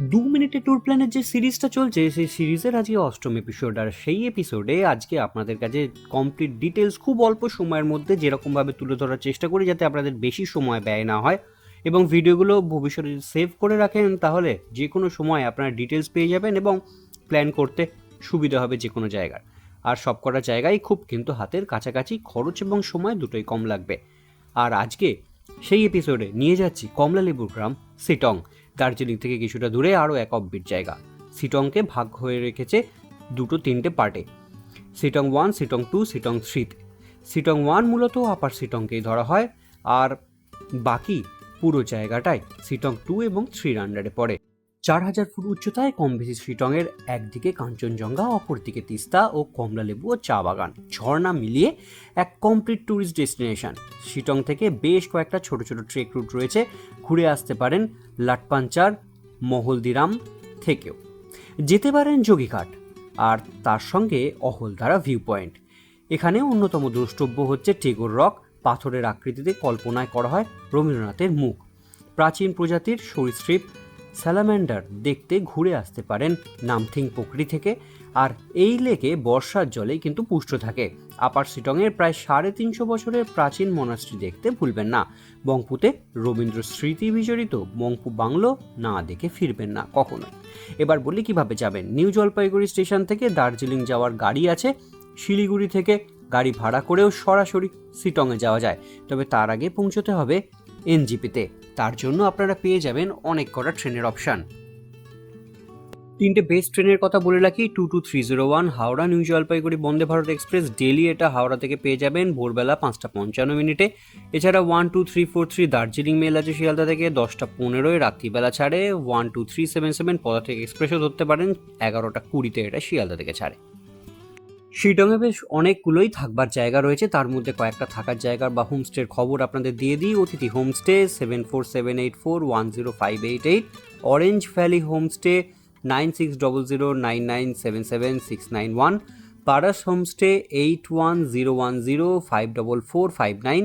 দু মিনিটে ট্যুর প্ল্যানের যে সিরিজটা চলছে, সেই সিরিজের আজকে অষ্টম এপিসোড আর সেই এপিসোডে আজকে আপনাদের কাছে কমপ্লিট ডিটেলস খুব অল্প সময়ের মধ্যে যেরকমভাবে তুলে ধরার চেষ্টা করি যাতে আপনাদের বেশি সময় ব্যয় না হয় এবং ভিডিওগুলো ভবিষ্যতে সেভ করে রাখেন, তাহলে যে কোনো সময় আপনারা ডিটেলস পেয়ে যাবেন এবং প্ল্যান করতে সুবিধা হবে যে কোনো জায়গার। আর সবকটা জায়গায় খুব কিন্তু হাতের কাছাকাছি খরচ এবং সময় দুটোই কম লাগবে। আর আজকে সেই এপিসোডে নিয়ে যাচ্ছি কমলালেবুর গ্রাম, সিটং। দার্জিলিং থেকে কিছুটা দূরে আরও এক অব্বির জায়গা। সিটংকে ভাগ হয়ে রেখেছে দুটো তিনটে পার্টে। Sitting one, sitting two, sitting থ্রিতে। সিটং ওয়ান মূলত আপার সিটংকেই ধরা হয়, আর বাকি পুরো জায়গাটাই সিটং টু এবং থ্রির আন্ডারে পড়ে। চার হাজার ফুট উচ্চতায় কম বেশি শিটংয়ের একদিকে কাঞ্চনজঙ্ঘা, অপরদিকে তিস্তা ও কমলালেবু ও চা বাগান। ঝর্ণা মিলিয়ে এক কমপ্লিট ট্যুরিস্ট ডেস্টিনেশন শিটং থেকে বেশ কয়েকটা ছোট ছোট ট্রেক রুট রয়েছে। ঘুরে আসতে পারেন লাটপাঞ্চার মহলদিরাম থেকেও। যেতে পারেন যোগীঘাট আর তার সঙ্গে অহলদারা ভিউ পয়েন্ট এখানে অন্যতম দ্রষ্টব্য হচ্ছে টেগোর রক, পাথরের আকৃতিতে কল্পনায় করা হয় রবীন্দ্রনাথের মুখ। প্রাচীন প্রজাতির সরীসৃপ স্যালামেন্ডার দেখতে ঘুরে আসতে পারেন নামথিং পুকুরি থেকে। আর এই লেকে বর্ষার জলে কিন্তু পুষ্ট থাকে। আপার সিটংয়ের প্রায় সাড়ে তিনশো বছরের প্রাচীন মনাস্ট্রি দেখতে ভুলবেন না। বংপুতে রবীন্দ্র স্মৃতি বিজড়িত বংপু বাংলো না দেখে ফিরবেন না কখনো এবার বলি কীভাবে যাবেন? নিউ জলপাইগুড়ি স্টেশন থেকে দার্জিলিং যাওয়ার গাড়ি আছে। শিলিগুড়ি থেকে গাড়ি ভাড়া করেও সরাসরি সিটংয়ে যাওয়া যায়। তবে তার আগে পৌঁছতে হবে এনজিপিতে। তার জন্য আপনারা পেয়ে যাবেন অনেক কটা ট্রেনের অপশান। তিনটে বেস্ট ট্রেনের কথা বলে রাখি, two two three zero one, Howrah, New Jalpaiguri, Vande Bharat Express daily এটা হাওড়া থেকে পেয়ে যাবেন ভোরবেলা পাঁচটা পঞ্চান্ন মিনিটে। এছাড়া one two three four three Darjeeling Mail আছে শিয়ালদা থেকে, দশটা পনেরোয় রাত্রিবেলা ছাড়ে। One two three seven seven Padatik এক্সপ্রেসও ধরতে পারেন, এগারোটা কুড়িতে এটা শিয়ালদা থেকে ছাড়ে। শিটংয়ে বেশ অনেকগুলোই থাকবার জায়গা রয়েছে। তার মধ্যে কয়েকটা থাকার জায়গার বা হোমস্টের খবর আপনাদের দিয়ে দিই। Atithi homestay seven four seven eight four one zero five eight eight Orange Valley homestay nine six double zero nine nine seven seven six nine one Paras homestay eight one zero one zero five double four five nine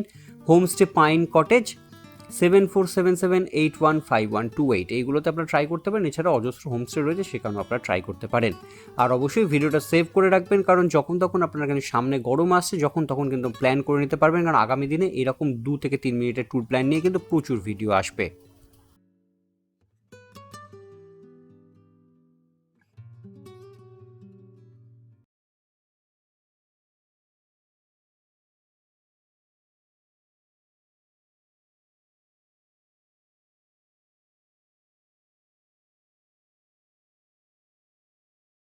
homestay Pine Cottage seven four seven seven eight one five one two eight এইগুলোতে আপনারা try করতে পারেন। এছাড়া অজস্র homestay রয়েছে সেখানেও আপনারা try করতে পারেন। আর অবশ্যই ভিডিওটা সেভ করে রাখবেন, কারণ যখন তখন আপনারা কিন্তু সামনে গরম আসছে, যখন তখন কিন্তু প্ল্যান করে নিতে পারবেন। কারণ আগামী দিনে এরকম দু থেকে তিন মিনিটের ট্যুর প্ল্যান নিয়ে কিন্তু প্রচুর ভিডিও আসবে।